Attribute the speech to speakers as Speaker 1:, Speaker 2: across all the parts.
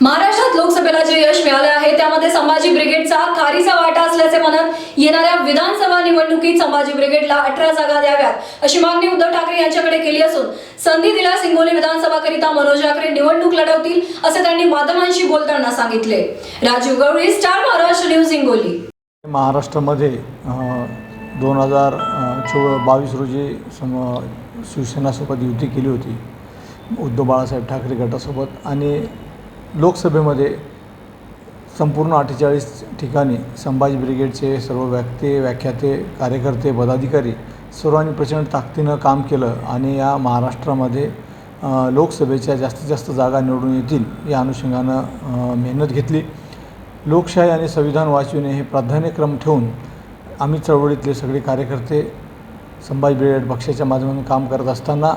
Speaker 1: महाराष्ट्रात लोकसभेला जे यश मिळाले आहे त्यामध्ये संभाजी ब्रिगेडचा खारीचा वाटा असल्याचे म्हणत येणाऱ्या विधानसभा निवडणुकीत संभाजी ब्रिगेडला अठरा जागा द्याव्यात अशी मागणी उद्धव ठाकरे यांच्याकडे केली असून संधी दिल्यास हिंगोली विधानसभाकरिता मनोज ठाकरे निवडणूक लढवतील असे त्यांनी माध्यमांशी बोलताना सांगितले. Rajiv Gawali star Maharashtra news Hingoli.
Speaker 2: महाराष्ट्रामध्ये दोन हजार चो बावीस रोजी सम शिवसेनासोबत युती केली होती उद्धव बाळासाहेब ठाकरे गटासोबत आणि लोकसभेमध्ये संपूर्ण अठ्ठेचाळीस ठिकाणी संभाजी ब्रिगेडचे सर्व व्यक्ती व्याख्याते कार्यकर्ते पदाधिकारी सर्वांनी प्रचंड ताकदीनं काम केलं आणि या महाराष्ट्रामध्ये लोकसभेच्या जास्तीत जास्त जागा निवडून येतील या अनुषंगानं मेहनत घेतली. लोकशाही आणि संविधान वाचविणे हे प्राधान्यक्रम ठेवून आम्ही चळवळीतले सगळे कार्यकर्ते संभाजी ब्रिगेड पक्षाच्या माध्यमातून काम करत असताना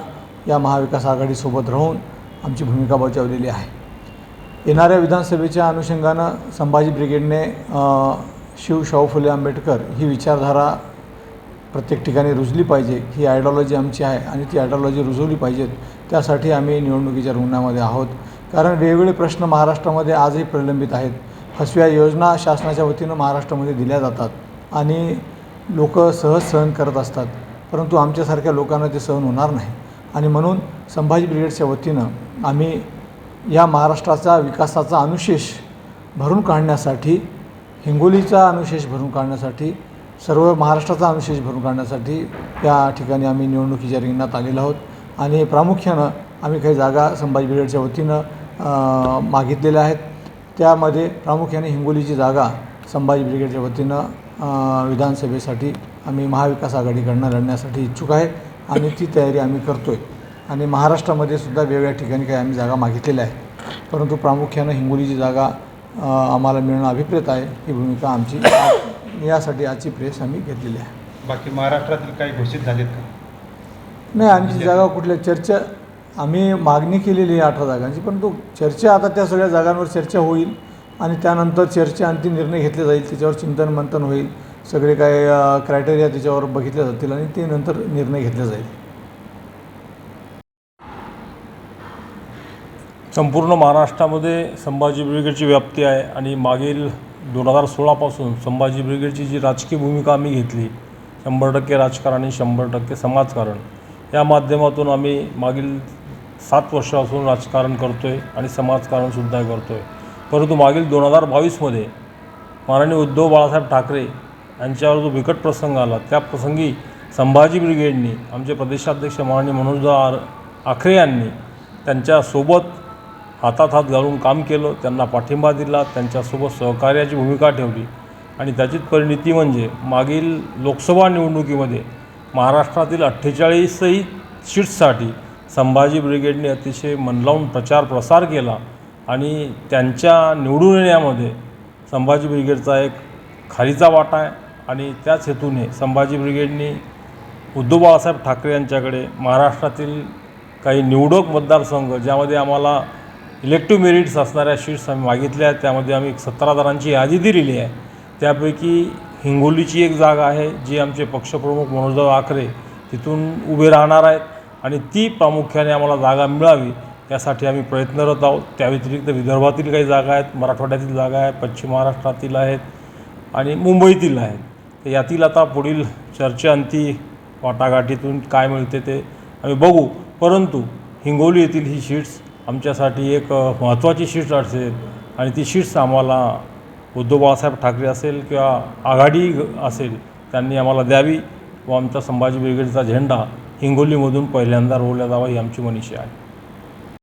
Speaker 2: या महाविकास आघाडीसोबत राहून आमची भूमिका बजावलेली आहे. येणाऱ्या विधानसभेच्या अनुषंगानं संभाजी ब्रिगेडने शिव शाहू फुले आंबेडकर ही विचारधारा प्रत्येक ठिकाणी रुजली पाहिजे. ही आयडियॉलॉजी आमची आहे आणि ती आयडियॉलॉजी रुजवली पाहिजेत. त्यासाठी आम्ही निवडणुकीच्या रुग्णामध्ये आहोत. कारण वेगवेगळे प्रश्न महाराष्ट्रामध्ये आजही प्रलंबित आहेत. फसव्या योजना शासनाच्या वतीनं महाराष्ट्रामध्ये दिल्या जातात आणि लोक सहज सहन करत असतात. परंतु आमच्यासारख्या लोकांना ते सहन होणार नाही. आणि म्हणून संभाजी ब्रिगेडच्या वतीनं आम्ही या महाराष्ट्राचा विकासाचा अनुशेष भरून काढण्यासाठी हिंगोलीचा अनुशेष भरून काढण्यासाठी सर्व महाराष्ट्राचा अनुशेष भरून काढण्यासाठी या ठिकाणी आम्ही निवडणुकीच्या रिंगणात आलेलो आहोत. आणि प्रामुख्यानं आम्ही काही जागा संभाजी ब्रिगेडच्या वतीनं मागितलेल्या आहेत. त्यामध्ये प्रामुख्याने हिंगोलीची जागा संभाजी ब्रिगेडच्या वतीनं विधानसभेसाठी आम्ही महाविकास आघाडीकडनं लढण्यासाठी इच्छुक आहे आणि ती तयारी आम्ही करतो आहे आणि महाराष्ट्रामध्ये सुद्धा वेगवेगळ्या ठिकाणी काही आम्ही जागा मागितलेल्या आहेत. परंतु प्रामुख्यानं हिंगोलीची जागा आम्हाला मिळणं अभिप्रेत आहे ही भूमिका आमची. यासाठी आजची प्रेस आम्ही घेतलेली आहे.
Speaker 3: बाकी महाराष्ट्रातील काही घोषित झालेत का?
Speaker 2: नाही आमची जागा कुठल्या? चर्चा आम्ही मागणी केलेली आहे अठरा जागांची परंतु चर्चा आता त्या सगळ्या जागांवर चर्चा होईल आणि त्यानंतर चर्चा अंतिम निर्णय घेतले जाईल त्याच्यावर चिंतन मंथन होईल सगळे काय क्रायटेरिया त्याच्यावर बघितले जातील आणि ते नंतर निर्णय घेतले जाईल.
Speaker 4: संपूर्ण महाराष्ट्रामध्ये संभाजी ब्रिगेडची व्याप्ती आहे आणि मागील दोन हजार सोळापासून संभाजी ब्रिगेडची जी राजकीय भूमिका आम्ही घेतली शंभर टक्के राजकारण आणि शंभर टक्के समाजकारण या माध्यमातून आम्ही मागील सात वर्षापासून राजकारण करतो आहे आणि समाजकारणसुद्धा करतो आहे परंतु मागील दोन हजार बावीसमध्ये माननीय उद्धव बाळासाहेब ठाकरे यांच्यावर जो बिकट प्रसंग आला त्या प्रसंगी संभाजी ब्रिगेडनी आमचे प्रदेशाध्यक्ष माननीय मनोजदा आर आखरे यांनी त्यांच्यासोबत हातात हात घालून काम केलं त्यांना पाठिंबा दिला त्यांच्यासोबत सहकार्याची भूमिका ठेवली. आणि त्याचीच परिणिती म्हणजे मागील लोकसभा निवडणुकीमध्ये महाराष्ट्रातील अठ्ठेचाळीसही सीट्ससाठी संभाजी ब्रिगेडने अतिशय मन लावून प्रचार प्रसार केला आणि त्यांच्या निवडून येण्यामध्ये संभाजी ब्रिगेडचा एक खालीचा वाटा आहे. आणि त्याच हेतूने संभाजी ब्रिगेडने उद्धव बाळासाहेब ठाकरे यांच्याकडे महाराष्ट्रातील काही निवडक मतदारसंघ ज्यामध्ये आम्हाला इलेक्टिव्ह मेरिट्स असणाऱ्या शीट्स आम्ही मागितल्या आहेत त्यामध्ये आम्ही सतरा जणांची यादी दिलेली आहे. त्यापैकी हिंगोलीची एक जागा आहे जी आमचे पक्षप्रमुख मनोजराव आखरे तिथून उभे राहणार आहेत आणि ती प्रामुख्याने आम्हाला जागा मिळावी यासाठी आम्ही प्रयत्नरत आहोत. त्या व्यतिरिक्त विदर्भातील काही जागा आहेत मराठवाड्यातील जागा आहेत पश्चिम महाराष्ट्रातील आहेत आणि मुंबईतील आहेत. तर यातील आता पुढील चर्चेअंती वाटाघाटीतून काय मिळते ते आम्ही बघू. परंतु हिंगोली येथील ही शीट्स आमच्यासाठी एक महत्त्वाची शीट्स असेल आणि ती शीट्स आम्हाला उद्धव बाळासाहेब ठाकरे असेल किंवा आघाडी असेल त्यांनी आम्हाला द्यावी व आमचा संभाजी ब्रिगेडचा झेंडा हिंगोलीमधून पहिल्यांदा रोवला जावा ही आमची मनीषा आहे.